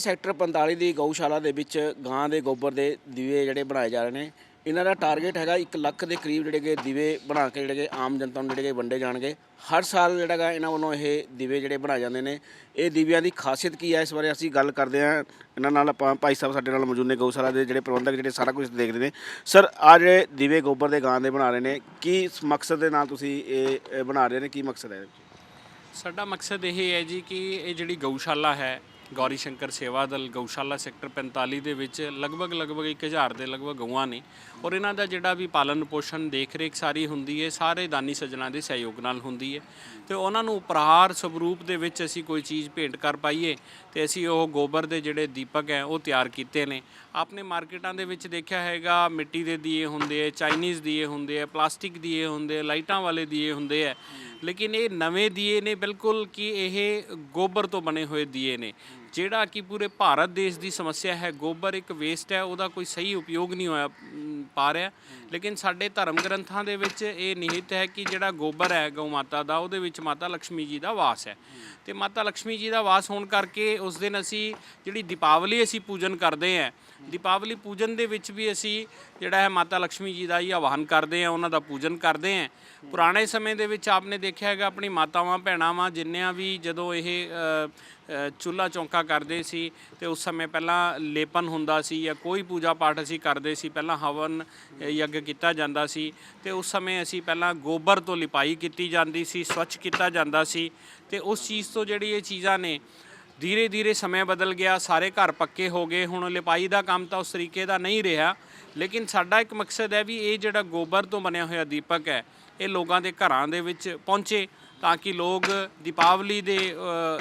Sector 45 ਦੀ ਗਊਸ਼ਾਲਾ ਦੇ ਵਿੱਚ ਗਾਂ ਦੇ ਗੋਬਰ ਦੇ ਦੀਵੇ ਜਿਹੜੇ ਬਣਾਏ ਜਾ ਰਹੇ ਨੇ। ਇਹਨਾਂ ਦਾ ਟਾਰਗੇਟ ਹੈਗਾ 1 ਲੱਖ ਦੇ ਕਰੀਬ ਜਿਹੜੇ ਕਿ ਦੀਵੇ ਬਣਾ ਕੇ ਜਿਹੜੇ ਕਿ ਆਮ ਜਨਤਾ ਨੂੰ ਜਿਹੜੇ ਕਿ ਵੰਡੇ ਜਾਣਗੇ। ਹਰ ਸਾਲ ਜਿਹੜਾ ਗਾ ਇਹਨਾਂ ਵੱਲੋਂ ਇਹ ਦੀਵੇ ਜਿਹੜੇ ਬਣਾਏ ਜਾਂਦੇ ਨੇ। ਇਹ ਦੀਵਿਆਂ ਦੀ ਖਾਸੀਅਤ ਕੀ ਹੈ ਇਸ ਬਾਰੇ ਅਸੀਂ ਗੱਲ ਕਰਦੇ ਹਾਂ। ਇਹਨਾਂ ਨਾਲ ਆਪਾਂ ਭਾਈ ਸਾਹਿਬ ਸਾਡੇ ਨਾਲ ਮੌਜੂਦ ਨੇ ਗਊਸ਼ਾਲਾ ਦੇ ਜਿਹੜੇ ਪ੍ਰਬੰਧਕ ਜਿਹੜੇ ਸਾਰਾ ਕੁਝ ਦੇਖਦੇ ਨੇ। ਸਰ ਆ ਜਿਹੜੇ ਦੀਵੇ ਗੋਬਰ ਦੇ ਗਾਂ ਦੇ ਬਣਾ ਰਹੇ ਨੇ, ਕੀ ਮਕਸਦ ਦੇ ਨਾਲ ਤੁਸੀਂ ਇਹ ਬਣਾ ਰਹੇ ਨੇ? ਕੀ ਮਕਸਦ ਹੈ ਸਾਡਾ ਮਕਸਦ ਇਹ ਹੈ ਜੀ ਕਿ ਇਹ ਜਿਹੜੀ ਗਊਸ਼ਾਲਾ ਹੈ ਗੌਰੀ ਸ਼ੰਕਰ ਸੇਵਾ ਦਲ, ਗਊਸ਼ਾਲਾ ਸੈਕਟਰ 45 ਦੇ ਵਿੱਚ ਲਗਭਗ ਲਗਭਗ 1000 ਦੇ ਲਗਭਗ ਗਊਆਂ ਨੇ। ਔਰ ਇਹਨਾਂ ਦਾ ਜਿਹੜਾ ਵੀ ਪਾਲਣ ਪੋਸ਼ਣ ਦੇਖ ਰੇਖ ਸਾਰੀ ਹੁੰਦੀ ਹੈ, ਸਾਰੇ ਦਾਨੀ ਸੱਜਣਾ ਦੇ ਸਹਿਯੋਗ ਨਾਲ ਹੁੰਦੀ ਹੈ। ਤੇ ਉਹਨਾਂ ਨੂੰ ਉਪਹਾਰ ਸਵਰੂਪ ਦੇ ਵਿੱਚ ਅਸੀਂ ਕੋਈ ਚੀਜ਼ ਭੇਂਟ ਕਰ ਪਾਈਏ, ਤੇ ਅਸੀਂ ਉਹ ਗੋਬਰ ਦੇ ਜਿਹੜੇ ਦੀਪਕ ਹੈ, ਉਹ ਤਿਆਰ ਕੀਤੇ ਨੇ। ਆਪਨੇ ਮਾਰਕੀਟਾਂ ਦੇ ਵਿੱਚ ਦੇਖਿਆ ਹੈਗਾ, ਮਿੱਟੀ ਦੇ ਦੀਏ ਹੁੰਦੇ ਹੈ, ਚਾਈਨੀਜ਼ ਦੀਏ ਹੁੰਦੇ ਹੈ, ਪਲਾਸਟਿਕ ਦੀਏ ਹੁੰਦੇ ਲਾਈਟਾਂ ਵਾਲੇ ਦੀਏ ਹੁੰਦੇ ਹੈ। ਲੇਕਿਨ ਇਹ ਨਵੇਂ ਦੀਏ ਨੇ ਬਿਲਕੁਲ ਕਿ ਇਹ ਗੋਬਰ ਤੋਂ ਬਣੇ ਹੋਏ ਦੀਏ ਨੇ। ਜਿਹੜਾ ਕਿ ਪੂਰੇ ਭਾਰਤ ਦੇਸ਼ ਦੀ ਸਮੱਸਿਆ ਹੈ, ਗੋਬਰ ਇੱਕ ਵੇਸਟ ਹੈ, ਉਹਦਾ ਕੋਈ ਸਹੀ ਉਪਯੋਗ ਨਹੀਂ ਹੋਇਆ ਪਾ ਰਿਹਾ। ਲੇਕਿਨ ਸਾਡੇ ਧਰਮ ਗ੍ਰੰਥਾਂ ਦੇ ਵਿੱਚ ਇਹ ਨਿਹਿਤ ਹੈ ਕਿ ਜਿਹੜਾ ਗੋਬਰ ਹੈ, ਗਊ ਮਾਤਾ ਦਾ, ਉਹਦੇ ਵਿੱਚ ਮਾਤਾ ਲక్ష్ਮੀ ਜੀ ਦਾ ਵਾਸ ਹੈ। ਤੇ ਮਾਤਾ ਲక్ష్ਮੀ ਜੀ ਦਾ ਵਾਸ ਹੋਣ ਕਰਕੇ ਉਸ ਦਿਨ ਅਸੀਂ ਜਿਹੜੀ ਦੀਪਾਵਲੀ ਅਸੀਂ ਪੂਜਨ ਕਰਦੇ ਹਾਂ, ਦੀਪਾਵਲੀ ਪੂਜਨ ਦੇ ਵਿੱਚ ਵੀ ਅਸੀਂ ਜਿਹੜਾ ਹੈ ਮਾਤਾ ਲక్ష్ਮੀ ਜੀ ਦਾ ਹੀ ਆਵਾਹਨ ਕਰਦੇ ਹਾਂ, ਉਹਨਾਂ ਦਾ ਪੂਜਨ ਕਰਦੇ ਹਾਂ। ਪੁਰਾਣੇ ਸਮੇਂ ਦੇ ਵਿੱਚ ਆਪਨੇ ਦੇਖਿਆ ਹੈਗਾ, ਆਪਣੀ ਮਾਤਾਵਾਂ ਭੈਣਾਵਾਂ ਜਿੰਨਿਆਂ ਵੀ ਜਦੋਂ ਇਹ ਅ, ਚੁੱਲ੍ਹਾ ਚੌਂਕਾ ਕਰਦੇ ਸੀ ਤੇ ਉਸ ਸਮੇਂ ਪਹਿਲਾਂ ਲੇਪਨ ਹੁੰਦਾ ਸੀ ਜਾਂ ਕੋਈ ਪੂਜਾ ਪਾਠ ਅਸੀਂ ਕਰਦੇ ਸੀ ਪਹਿਲਾਂ ਹਵਨ ਯੱਗ ਕੀਤਾ ਜਾਂਦਾ ਸੀ ਤੇ ਉਸ ਸਮੇਂ ਅਸੀਂ ਪਹਿਲਾਂ ਗੋਬਰ ਤੋਂ ਲਿਪਾਈ ਕੀਤੀ ਜਾਂਦੀ ਸੀ ਸਵੱਛ ਕੀਤਾ ਜਾਂਦਾ ਸੀ ਤੇ ਉਸ ਚੀਜ਼ ਤੋਂ ਜਿਹੜੀ ਇਹ ਚੀਜ਼ਾਂ ਨੇ ਧੀਰੇ ਧੀਰੇ ਸਮੇਂ ਬਦਲ ਗਿਆ ਸਾਰੇ ਘਰ ਪੱਕੇ ਹੋ ਗਏ ਹੁਣ ਲਿਪਾਈ ਦਾ ਕੰਮ ਤਾਂ ਉਸ ਤਰੀਕੇ ਦਾ ਨਹੀਂ ਰਿਹਾ ਲੇਕਿਨ ਸਾਡਾ ਇੱਕ ਮਕਸਦ ਹੈ ਵੀ ਇਹ ਜਿਹੜਾ ਗੋਬਰ ਤੋਂ ਬਣਿਆ ਹੋਇਆ ਦੀਪਕ ਹੈ ਇਹ ਲੋਕਾਂ ਦੇ ਘਰਾਂ ਦੇ ਵਿੱਚ ਪਹੁੰਚੇ ਤਾਂ ਕਿ ਲੋਕ ਦੀਪਾਵਲੀ ਦੇ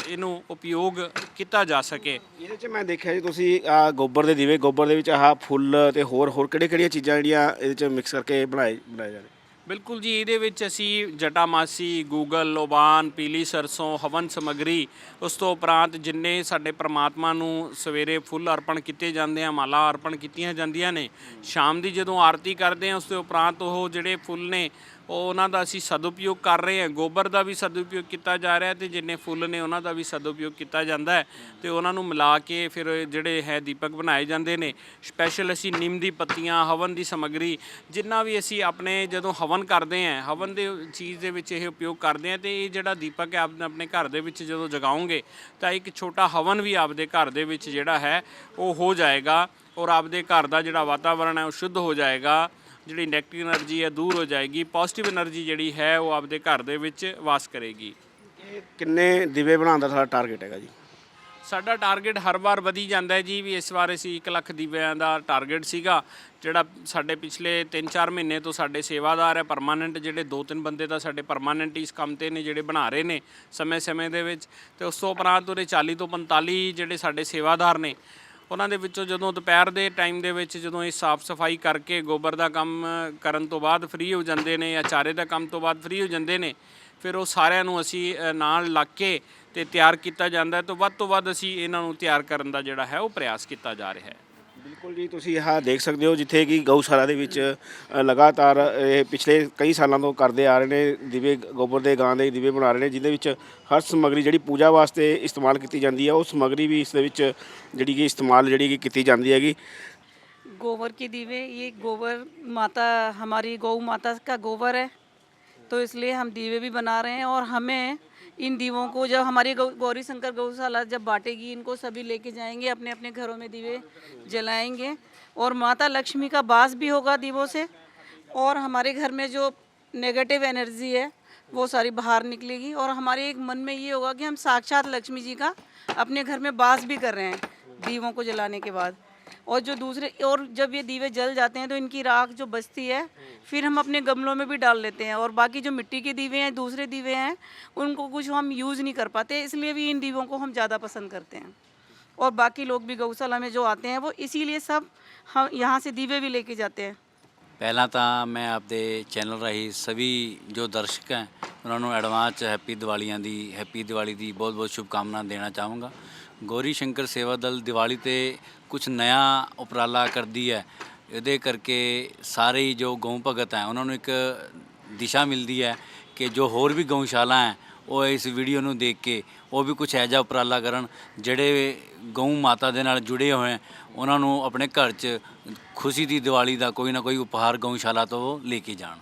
ਇਹਨੂੰ ਉਪਯੋਗ ਕੀਤਾ ਜਾ ਸਕੇ। ਇਹਦੇ 'ਚ ਮੈਂ ਦੇਖਿਆ ਜੀ ਤੁਸੀਂ ਆਹ ਗੋਬਰ ਦੇ ਦੀਵੇ ਗੋਬਰ ਦੇ ਵਿੱਚ ਆਹ ਫੁੱਲ ਤੇ ਹੋਰ ਹੋਰ ਕਿਹੜੇ ਕਿਹੜੀਆਂ ਚੀਜ਼ਾਂ ਜਿਹੜੀਆਂ ਇਹਦੇ 'ਚ ਮਿਕਸ ਕਰਕੇ ਬਣਾਏ ਬਣਾਏ ਜਾ ਰਹੇ? ਬਿਲਕੁਲ ਜੀ ਇਹਦੇ ਵਿੱਚ ਅਸੀਂ ਜਟਾਮਾਸੀ ਗੂਗਲ ਲੋਬਾਨ ਪੀਲੀ ਸਰਸੋਂ ਹਵਨ ਸਮਗਰੀ ਉਸ ਤੋਂ ਉਪਰੰਤ ਜਿੰਨੇ ਸਾਡੇ ਪ੍ਰਮਾਤਮਾ ਨੂੰ ਸਵੇਰੇ ਫੁੱਲ ਅਰਪਣ ਕੀਤੇ ਜਾਂਦੇ ਆ ਮਾਲਾ ਅਰਪਣ ਕੀਤੀਆਂ ਜਾਂਦੀਆਂ ਨੇ ਸ਼ਾਮ ਦੀ ਜਦੋਂ ਆਰਤੀ ਕਰਦੇ ਆ ਉਸ ਦੇ ਉਪਰੰਤ ਉਹ ਜਿਹੜੇ ਫੁੱਲ ਨੇ ਉਹ ਉਹਨਾਂ ਦਾ ਅਸੀਂ ਸਦਉਪਯੋਗ ਕਰ ਰਹੇ ਹਾਂ। ਗੋਬਰ ਦਾ ਵੀ ਸਦਉਪਯੋਗ ਕੀਤਾ ਜਾ ਰਿਹਾ ਤੇ ਜਿੰਨੇ ਫੁੱਲ ਨੇ ਉਹਨਾਂ ਦਾ ਵੀ ਸਦਉਪਯੋਗ ਕੀਤਾ ਜਾਂਦਾ ਹੈ ਤੇ ਉਹਨਾਂ ਨੂੰ ਮਿਲਾ ਕੇ ਫਿਰ ਜਿਹੜੇ ਹੈ ਦੀਪਕ ਬਣਾਏ ਜਾਂਦੇ ਨੇ ਸਪੈਸ਼ਲ ਅਸੀਂ ਨਿੰਮ ਦੀ ਪੱਤੀਆਂ, ਹਵਨ ਦੀ ਸਮੱਗਰੀ, ਜਿੰਨਾ ਵੀ ਅਸੀਂ ਆਪਣੇ ਜਦੋਂ ਹਵਨ ਕਰਦੇ ਹਾਂ, ਹਵਨ ਦੇ ਚੀਜ਼ ਦੇ ਵਿੱਚ ਇਹ ਉਪਯੋਗ ਕਰਦੇ ਹਾਂ ਤੇ ਇਹ ਜਿਹੜਾ ਦੀਪਕ ਹੈ ਆਪ ਆਪਣੇ ਘਰ ਦੇ ਵਿੱਚ ਜਦੋਂ ਜਗਾਉਂਗੇ ਤਾਂ ਇੱਕ ਛੋਟਾ ਹਵਨ ਵੀ ਆਪਦੇ ਘਰ ਦੇ ਵਿੱਚ ਜਿਹੜਾ ਹੈ ਉਹ ਹੋ ਜਾਏਗਾ ਔਰ ਆਪਦੇ ਘਰ ਦਾ ਜਿਹੜਾ ਵਾਤਾਵਰਣ ਹੈ ਉਹ ਸ਼ੁੱਧ ਹੋ ਜਾਏਗਾ। ਜਿਹੜੀ ਨੈਗੇਟਿਵ એનર્ਜੀ ਹੈ ਦੂਰ ਹੋ ਜਾਏਗੀ ਪੋਜ਼ਿਟਿਵ એનર્ਜੀ ਜਿਹੜੀ ਹੈ ਉਹ ਆਪਦੇ ਘਰ ਦੇ ਵਿੱਚ ਵਾਸ ਕਰੇਗੀ। ਕਿੰਨੇ ਦੀਵੇ ਬਣਾਉਣ ਦਾ ਸਾਡਾ ਟਾਰਗੇਟ ਹੈਗਾ ਜੀ? ਸਾਡਾ ਟਾਰਗੇਟ ਹਰ ਵਾਰ ਵਧੀ ਜਾਂਦਾ ਜੀ ਵੀ ਇਸ ਵਾਰ ਅਸੀਂ 1 ਲੱਖ ਦੀਵਿਆਂ ਦਾ ਟਾਰਗੇਟ ਸੀਗਾ ਜਿਹੜਾ ਸਾਡੇ ਪਿਛਲੇ 3-4 ਮਹੀਨੇ ਤੋਂ ਸਾਡੇ ਸੇਵਾਦਾਰ ਹੈ ਪਰਮਾਨੈਂਟ ਜਿਹੜੇ ਦੋ ਤਿੰਨ ਬੰਦੇ ਦਾ ਸਾਡੇ ਪਰਮਾਨੈਂਟ ਇਸ ਕੰਮ ਤੇ ਨੇ ਜਿਹੜੇ ਬਣਾ ਰਹੇ ਨੇ ਸਮੇਂ-ਸਮੇਂ ਦੇ ਵਿੱਚ। ਤੇ ਉਸ ਤੋਂ ਉਪਰੰਤ ਉਹਦੇ 40 ਤੋਂ 45 ਜਿਹੜੇ ਸਾਡੇ ਸੇਵਾਦਾਰ ਨੇ ਉਹਨਾਂ ਦੇ ਵਿੱਚੋਂ ਜਦੋਂ ਦੁਪਹਿਰ ਦੇ ਟਾਈਮ ਦੇ ਵਿੱਚ ਜਦੋਂ ਇਹ ਸਾਫ਼ ਸਫ਼ਾਈ ਕਰਕੇ ਗੋਬਰ ਦਾ ਕੰਮ ਕਰਨ ਤੋਂ ਬਾਅਦ ਫ੍ਰੀ ਹੋ ਜਾਂਦੇ ਨੇ ਜਾਂ ਚਾਰੇ ਦਾ ਕੰਮ ਤੋਂ ਬਾਅਦ ਫ੍ਰੀ ਹੋ ਜਾਂਦੇ ਨੇ, ਫਿਰ ਉਹ ਸਾਰਿਆਂ ਨੂੰ ਅਸੀਂ ਨਾਲ ਲੱਗ ਕੇ ਤੇ ਤਿਆਰ ਕੀਤਾ ਜਾਂਦਾ ਹੈ। ਤੋਂ ਵੱਧ ਤੋਂ ਵੱਧ ਅਸੀਂ ਇਹਨਾਂ ਨੂੰ ਤਿਆਰ ਕਰਨ ਦਾ ਜਿਹੜਾ ਹੈ ਉਹ ਪ੍ਰਯਾਸ ਕੀਤਾ ਜਾ ਰਿਹਾ ਹੈ। ਬਿਲਕੁਲ ਜੀ ਤੁਸੀਂ ਇਹ ਦੇਖ ਸਕਦੇ ਹੋ ਜਿੱਥੇ ਕਿ ਗਊਸ਼ਾਲਾ ਦੇ ਵਿੱਚ ਅ, ਲਗਾਤਾਰ ਇਹ ਪਿਛਲੇ ਕਈ ਸਾਲਾਂ ਤੋਂ ਕਰਦੇ ਆ ਰਹੇ ਨੇ ਦੀਵੇ ਗੋਬਰ ਦੇ ਗਾਂ ਦੇ ਦੀਵੇ ਬਣਾ ਰਹੇ ਨੇ ਜਿਹਦੇ ਵਿੱਚ ਹਰ ਸਮੱਗਰੀ ਜਿਹੜੀ ਪੂਜਾ ਵਾਸਤੇ ਇਸਤੇਮਾਲ ਕੀਤੀ ਜਾਂਦੀ ਹੈ ਉਹ ਸਮੱਗਰੀ ਵੀ ਇਸ ਦੇ ਵਿੱਚ ਜਿਹੜੀ ਕਿ ਇਸਤੇਮਾਲ ਜਿਹੜੀ ਕਿ ਕੀਤੀ ਜਾਂਦੀ ਹੈਗੀ गोबर के दीवे ये गोबर माता हमारी गौ माता का गोबर है तो इसलिए हम दीवे भी बना रहे हैं और हमें इन दीवों को, जब हमारी गौरी शंकर गौशाला जब बांटेगी, इनको सभी लेके जाएँगे अपने अपने घरों में दीवे जलाएँगे। और माता लक्ष्मी का बास भी होगा दीवों से। और हमारे घर में जो नेगेटिव एनर्जी है, वो सारी बाहर निकलेगी। और हमारे एक मन में ये होगा कि हम साक्षात लक्ष्मी जी का अपने घर में बास भी कर रहे हैं, दीवों को जलाने के बाद। और जो दूसरे और जब ये दीवे जल जाते हैं तो इनकी राख जो बचती है फिर हम अपने गमलों में भी डाल लेते हैं और बाकी जो मिट्टी के दीवे हैं दूसरे दीवे हैं उनको कुछ हम यूज़ नहीं कर पाते इसलिए भी इन दीवों को हम ज़्यादा पसंद करते हैं और बाकी लोग भी गौशाला में जो आते हैं वो इसीलिए सब हम यहाँ से दीवे भी लेके जाते हैं ਪਹਿਲਾਂ ਤਾਂ ਮੈਂ ਆਪਦੇ ਚੈਨਲ ਰਾਹੀਂ ਸਭੀ ਜੋ ਦਰਸ਼ਕ ਹੈ ਉਹਨਾਂ ਨੂੰ ਐਡਵਾਂਸ 'ਚ ਹੈਪੀ ਦੀਵਾਲੀਆਂ ਦੀ ਹੈਪੀ ਦੀਵਾਲੀ ਦੀ ਬਹੁਤ-ਬਹੁਤ ਸ਼ੁਭਕਾਮਨਾ ਦੇਣਾ ਚਾਹਾਂਗਾ ਗੌਰੀ ਸ਼ੰਕਰ ਸੇਵਾ ਦਲ ਦੀਵਾਲੀ ਤੇ ਕੁਝ ਨਇਆ ਉਪਰਾਲਾ ਕਰਦੀ ਹੈ। ਇਹਦੇ ਕਰਕੇ ਸਾਰੇ ਹੀ ਜੋ ਗਊ ਭਗਤ ਹੈ, ਉਹਨਾਂ ਨੂੰ ਇੱਕ ਦਿਸ਼ਾ ਮਿਲਦੀ ਹੈ ਕਿ ਜੋ ਹੋਰ ਵੀ ਗਊਸ਼ਾਲਾ ਹੈ, ਉਹ ਇਸ ਵੀਡੀਓ ਨੂੰ ਦੇਖ ਕੇ ਉਹ ਵੀ ਕੁਝ ਐਜਾ ਉਪਰਾਲਾ ਕਰਨ ਜਿਹੜੇ ਗਊ ਮਾਤਾ ਦੇ ਨਾਲ ਜੁੜੇ ਹੋਏ ਹੈ, ਉਹਨਾਂ ਨੂੰ ਆਪਣੇ ਘਰ 'ਚ ਖੁਸ਼ੀ ਦੀ ਦੀਵਾਲੀ ਦਾ ਕੋਈ ਨਾ ਕੋਈ ਉਪਹਾਰ ਗਊਸ਼ਾਲਾ ਤੋਂ ਲੈ ਕੇ ਜਾਣ।